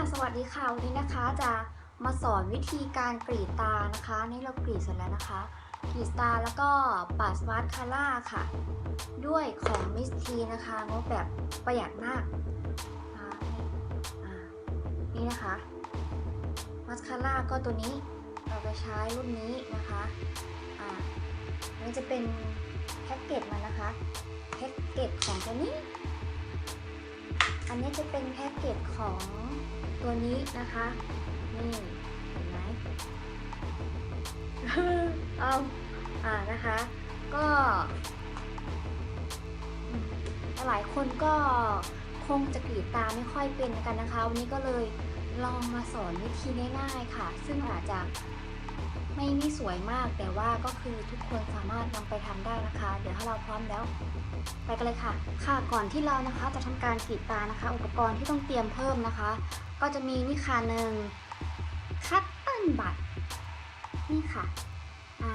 สวัสดีค่ะ วันนี้นะคะจะมาสอนวิธีการกรีดตานะคะ นี่เรากรีดเสร็จแล้วนะคะ กรีดตาแล้วก็ปาดสมาร์ทคาร่าค่ะ ด้วยของมิสทีนะคะงบแบบประหยัดมากนี่นะคะมาสคาร่าก็ตัวนี้เราจะใช้รุ่นนี้นะคะอ่าอันนี้จะเป็นแพ็กเกจมันนะคะแพ็กเกจของตัวนี้ อันนี้จะเป็นแพ็กเกจของตัวนี้นะคะ นี่เห็นไหมเอาอ่านะคะ ก็หลายคนก็คงจะกรีดตาไม่ค่อยเป็นกันนะคะ วันนี้ก็เลยลองมาสอนวิธีง่ายๆค่ะ ซึ่งอาจจะ ไม่ไม่สวยมากแต่ว่าก็คือทุกคนสามารถนำไปทำได้นะคะ เดี๋ยวถ้าเราพร้อมแล้ว ไปกันเลยค่ะ ค่ะก่อนที่เรานะคะจะทำการกรีดตานะคะ อุปกรณ์ที่ต้องเตรียมเพิ่มนะคะ ก็จะมีนี่ค่ะหนึ่งคัตเติ้ลบัตนี่ค่ะอ่า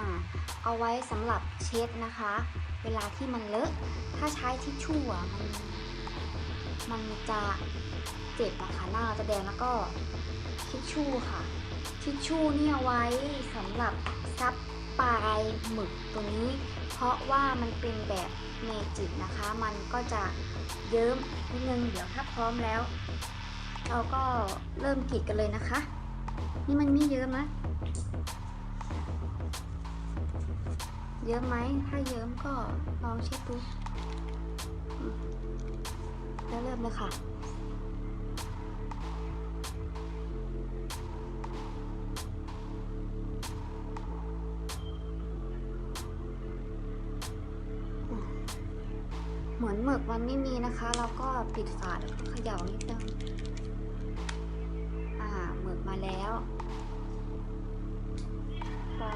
เอาไว้สำหรับเช็ดนะคะ เวลาที่มันเลอะถ้าใช้ทิชชู่อะมันมันจะเจ็บนะคะหน้าจะแดงแล้วก็ทิชชู่ค่ะ ทิชชู่เนี่ยเอาไว้สำหรับซับปลายหมึกตัวนี้ เพราะว่ามันเป็นแบบเมจิกนะคะ มันก็จะเยิ้มนิดนึงเดี๋ยวถ้าพร้อมแล้ว เราก็เริ่มกรีดกันเลยนะคะ นี่มันไม่เยิ้มนะเยิ้มไหมถ้าเยิ้มก็ลองเช็ดดูแล้วเริ่มเลยค่ะ มือนหมึกมันไม่มีนะคะ แล้วก็ปิดฝาแล้วก็เขย่านิดนึงอ่าหมึกมาแล้วก็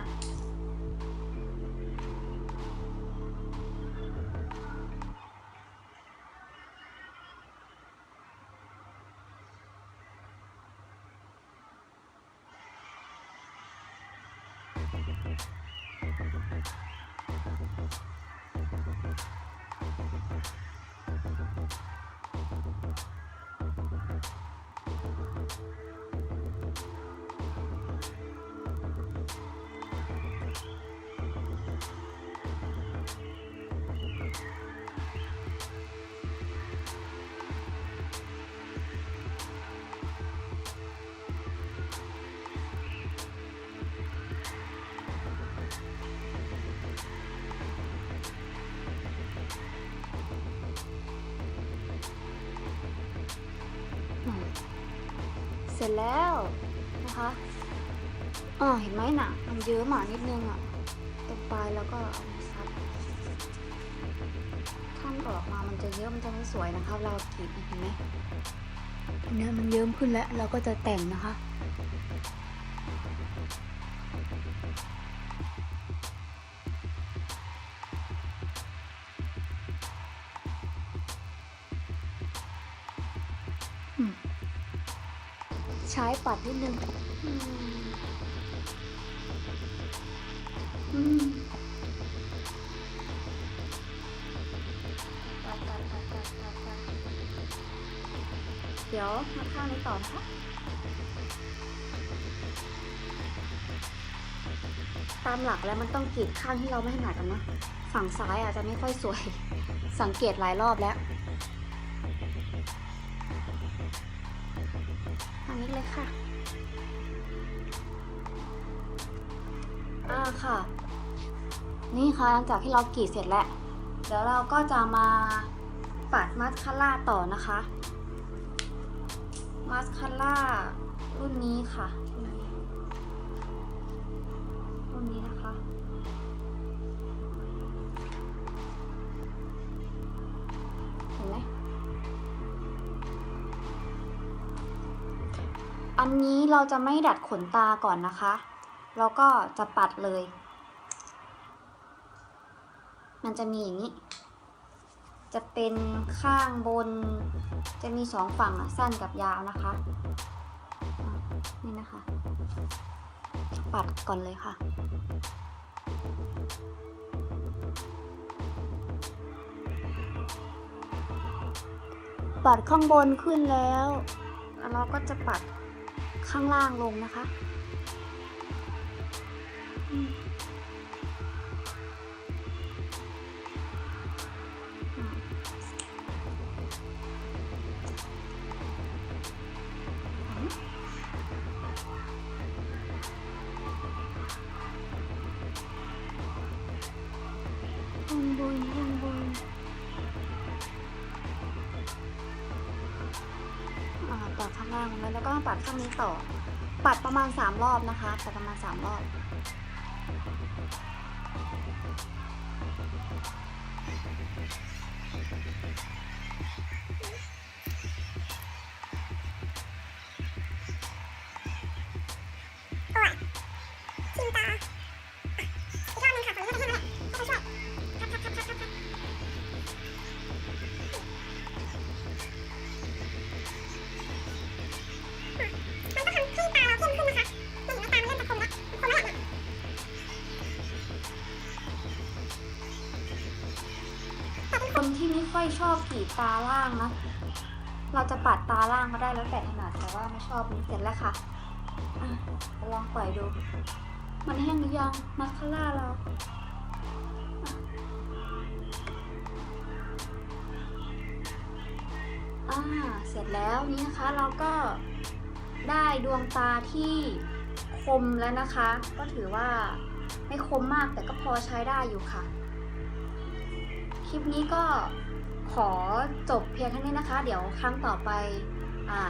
เสร็จแล้วนะคะอ่าเห็นไหมนะมันเยอะหมานิดนึงอะตรงปลายแล้วก็เอามาซับถ้ามันออกมามันจะเยอะมันจะไม่สวยนะคะเรากรีดเห็นไหมเนี่ยมันเยิ้มขึ้นแล้วเราก็จะแต่งนะคะ ช้ปัดนิดนึงปัดปัดปัดปัดปัดปัดเดี๋ยวมาข้างนี้ต่อนะคะตามหลักแล้วมันต้องกรีดข้างที่เราไม่ถนัดกันนะ ฝั่งซ้ายอาจจะไม่ค่อยสวย สังเกตหลายรอบแล้ว กเลยค่ะ อ่าค่ะ นี่ค่ะหลังจากที่เรากรีดเสร็จแล้ว เดี๋ยวเราก็จะมาปัดมัสคาร่าต่อนะคะ มัสคาร่ารุ่นนี้ค่ะ อันนี้เราจะไม่ดัดขนตาก่อนนะคะเราก็จะปัดเลย มันจะมีอย่างนี้ จะเป็นข้างบน จะมีสองฝั่งสั้นกับยาวนะคะ นี่นะคะ ปัดก่อนเลยค่ะปัดข้างบนขึ้นแล้วแล้วเราก็จะปัด ข้างล่างลงนะคะ ล่างลงไปแล้วก็ปัดข้างนี้ต่อ ปัดประมาณ 3 รอบนะคะปัดประมาณ 3 รอบ คนที่ไม่ค่อยชอบกรีดตาล่างนะ เราจะปัดตาล่างก็ได้แล้วแต่ถนัดแต่ว่าไม่ชอบนี่เสร็จแล้วค่ะลองปล่อยดู มันแห้งหรือยังมาคาร่าเราอ่าเสร็จแล้วนี่นะคะเราก็ได้ดวงตาที่คมแล้วนะคะ ก็ถือว่าไม่คมมากแต่ก็พอใช้ได้อยู่ค่ะ คลิปนี้ก็ขอจบเพียงเท่านี้นะคะ เดี๋ยวครั้งต่อไปอ่า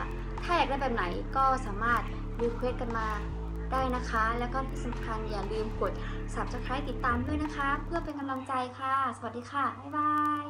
ถ้าอยากได้แบบไหนก็สามารถรีเควสกันมาได้นะคะ แล้วก็ที่สำคัญอย่าลืมกด subscribe ติดตามด้วยนะคะ เพื่อเป็นกำลังใจค่ะ สวัสดีค่ะ บ๊ายบาย